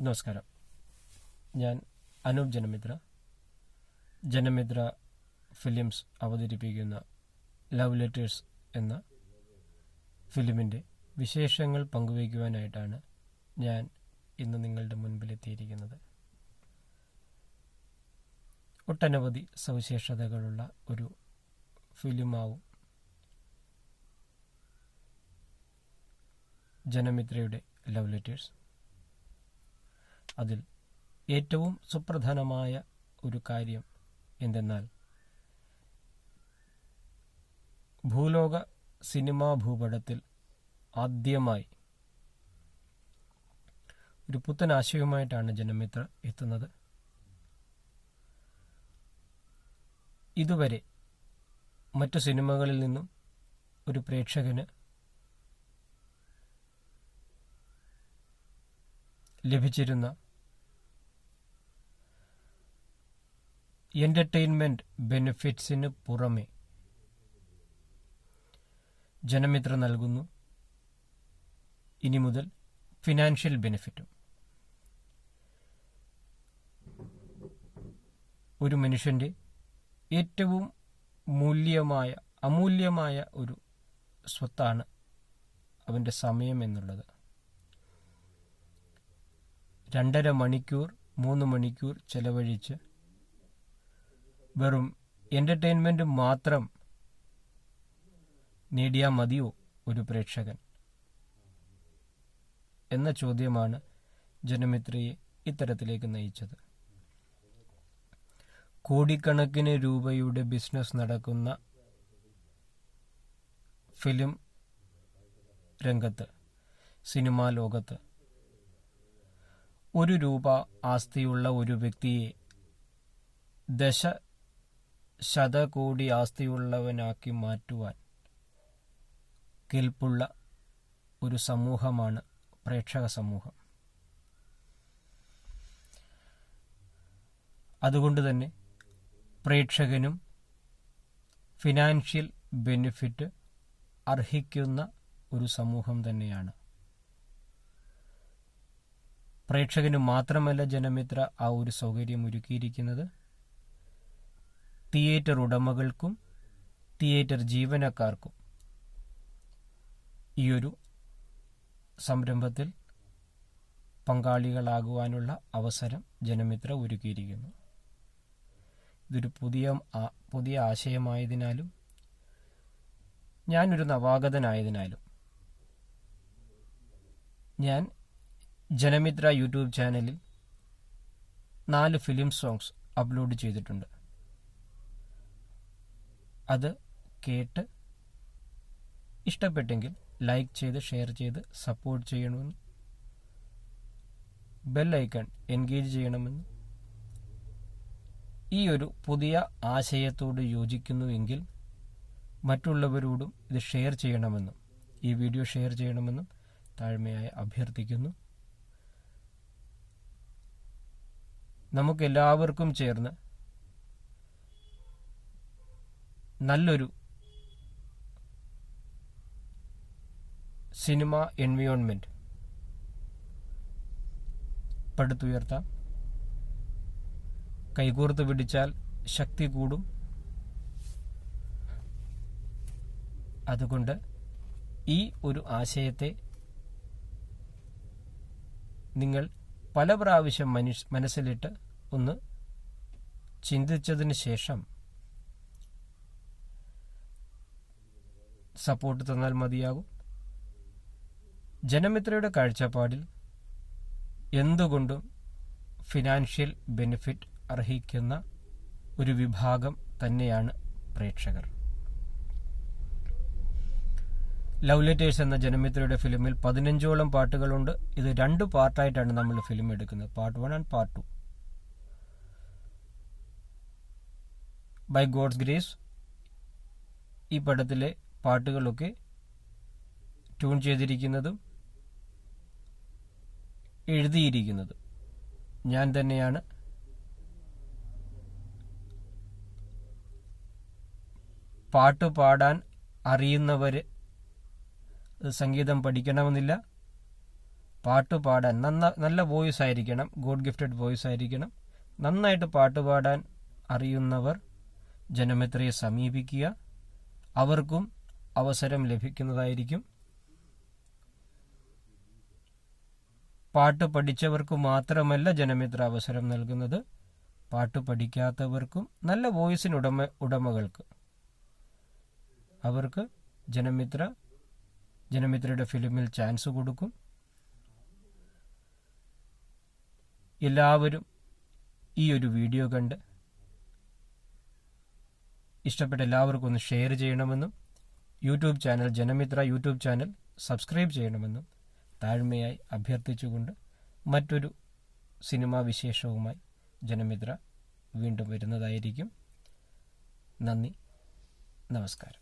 നമസ്കാരം. ഞാൻ അനൂപ് ജനമിത്ര. ജനമിത്ര ഫിലിംസ് അവതരിപ്പിക്കുന്ന ലവ് ലെറ്റേഴ്സ് എന്ന ഫിലിമിന്റെ വിശേഷങ്ങൾ പങ്കുവയ്ക്കുവാനായിട്ടാണ് ഞാൻ ഇന്ന് നിങ്ങളുടെ മുൻപിലെത്തിയിരിക്കുന്നത്. ഒട്ടനവധി സവിശേഷതകളുള്ള ഒരു ഫിലിമാവും ജനമിത്രയുടെ ലവ് ലെറ്റേഴ്സ്. അതിൽ ഏറ്റവും സുപ്രധാനമായ ഒരു കാര്യം എന്തെന്നാൽ ഭൂലോക സിനിമാ ഭൂപടത്തിൽ ആദ്യമായി ഒരു പുത്തൻ ആശയവുമായിട്ടാണ് ജനമിത്ര എത്തുന്നത്. ഇതുവരെ മറ്റു സിനിമകളിൽ നിന്നും ഒരു പ്രേക്ഷകന് ലഭിച്ചിരുന്ന എന്റർടൈൻമെന്റ് ബെനിഫിറ്റ്സിന് പുറമെ ജനമിത്ര നൽകുന്നു. ഇനി മുതൽ ഫിനാൻഷ്യൽ ബെനിഫിറ്റും ഒരു മനുഷ്യന്റെ ഏറ്റവും മൂല്യമായ അമൂല്യമായ ഒരു സ്വത്താണ് അവന്റെ സമയം എന്നുള്ളത്. രണ്ടര മണിക്കൂർ മൂന്ന് മണിക്കൂർ ചെലവഴിച്ച് വെറും എന്റർടൈൻമെന്റ് മാത്രം നേടിയാൽ മതിയോ ഒരു പ്രേക്ഷകൻ? എന്ന ചോദ്യമാണ് ജനമിത്രയെ ഇത്തരത്തിലേക്ക് നയിച്ചത്. കോടിക്കണക്കിന് രൂപയുടെ ബിസിനസ് നടക്കുന്ന ഫിലിം രംഗത്ത് സിനിമാ ലോകത്ത് ഒരു രൂപ ആസ്തിയുള്ള ഒരു വ്യക്തിയെ ദശ ശതകോടി ആസ്തിയുള്ളവനാക്കി മാറ്റുവാൻ കെൽപ്പുള്ള ഒരു സമൂഹമാണ് പ്രേക്ഷക സമൂഹം. അതുകൊണ്ട് തന്നെ പ്രേക്ഷകനും ഫിനാൻഷ്യൽ ബെനിഫിറ്റ് അർഹിക്കുന്ന ഒരു സമൂഹം തന്നെയാണ്. പ്രേക്ഷകന് മാത്രമല്ല ജനമിത്ര ആ ഒരു സൗകര്യം ഒരുക്കിയിരിക്കുന്നത്. തിയേറ്റർ ഉടമകൾക്കും തിയേറ്റർ ജീവനക്കാർക്കും. ഈ ഒരു സംരംഭത്തിൽ പങ്കാളികളാകുവാനുള്ള അവസരം ജനമിത്ര ഒരുക്കിയിരിക്കുന്നു. ഇതൊരു പുതിയ പുതിയ ആശയമായതിനാലും ഞാനൊരു നവാഗതനായതിനാലും ഞാൻ ജനമിത്ര യൂട്യൂബ് ചാനലിൽ നാല് ഫിലിം സോങ്സ് അപ്ലോഡ് ചെയ്തിട്ടുണ്ട്. അത് കേട്ട് ഇഷ്ടപ്പെട്ടെങ്കിൽ ലൈക്ക് ചെയ്ത് ഷെയർ ചെയ്ത് സപ്പോർട്ട് ചെയ്യണമെന്ന്. ബെൽ ഐക്കൺ എൻഗേജ് ചെയ്യണമെന്ന്. ഈ ഒരു പുതിയ ആശയത്തോട് യോജിക്കുന്നുവെങ്കിൽ മറ്റുള്ളവരോടും ഇത് ഷെയർ ചെയ്യണമെന്നും ഈ വീഡിയോ ഷെയർ ചെയ്യണമെന്നും താഴ്മയായി അഭ്യർത്ഥിക്കുന്നു. നമുക്കെല്ലാവർക്കും ചേർന്ന് നല്ലൊരു സിനിമ എൻവയോൺമെന്റ് പടുത്തുയർത്താം. കൈകോർത്ത് പിടിച്ചാൽ ശക്തി കൂടും. അതുകൊണ്ട് ഈ ഒരു ആശയത്തെ നിങ്ങൾ പല പ്രാവശ്യം മനസ്സിലിട്ട് ഒന്ന് ചിന്തിച്ചതിന് ശേഷം സപ്പോർട്ട് തന്നാൽ മതിയാകും. ജനമിത്രയുടെ കാഴ്ചപ്പാടിൽ എന്തുകൊണ്ടും ഫിനാൻഷ്യൽ ബെനിഫിറ്റ് അർഹിക്കുന്ന ഒരു വിഭാഗം തന്നെയാണ് പ്രേക്ഷകർ. ലവ് ലെറ്റേഴ്സ് എന്ന ജനമിത്രയുടെ ഫിലിമിൽ പതിനഞ്ചോളം പാട്ടുകളുണ്ട്. ഇത് രണ്ട് പാർട്ടായിട്ടാണ് നമ്മൾ ഫിലിം എടുക്കുന്നത്. Part one and part two. By God's grace ഈ പടത്തിലെ പാട്ടുകളൊക്കെ ട്യൂൺ ചെയ്തിരിക്കുന്നതും എഴുതിയിരിക്കുന്നതും. ഞാൻ തന്നെയാണ് പാട്ട് പാടാൻ അറിയുന്നവർ സംഗീതം പഠിക്കണമെന്നില്ല. പാട്ട് പാടാൻ നന്ന നല്ല വോയിസ് ആയിരിക്കണം. ഗോഡ് ഗിഫ്റ്റഡ് വോയിസ് ആയിരിക്കണം. നന്നായിട്ട് പാട്ട് പാടാൻ അറിയുന്നവർ ജനമിത്രയെ സമീപിക്കുക. അവർക്കും അവസരം ലഭിക്കുന്നതായിരിക്കും. പാട്ട് പഠിച്ചവർക്ക് മാത്രമല്ല ജനമിത്ര അവസരം നൽകുന്നത്. പാട്ട് പഠിക്കാത്തവർക്കും നല്ല വോയിസിന് ഉടമ ഉടമകൾക്ക്. അവർക്ക് ജനമിത്ര ജനമിത്രയുടെ ഫിലിമിൽ ചാൻസ് കൊടുക്കും. എല്ലാവരും ഈ ഒരു വീഡിയോ കണ്ട് ഇഷ്ടപ്പെട്ട എല്ലാവർക്കും ഒന്ന് ഷെയർ ചെയ്യണമെന്നും YouTube channel Janamitra YouTube channel subscribe ചെയ്യണമെന്നും താഴ്മയായി അഭ്യർത്ഥിച്ചുകൊണ്ട് മറ്റൊരു സിനിമാ വിശേഷവുമായി ജനമിത്ര വീണ്ടും വരുന്നതായിരിക്കും. നന്ദി. നമസ്കാരം.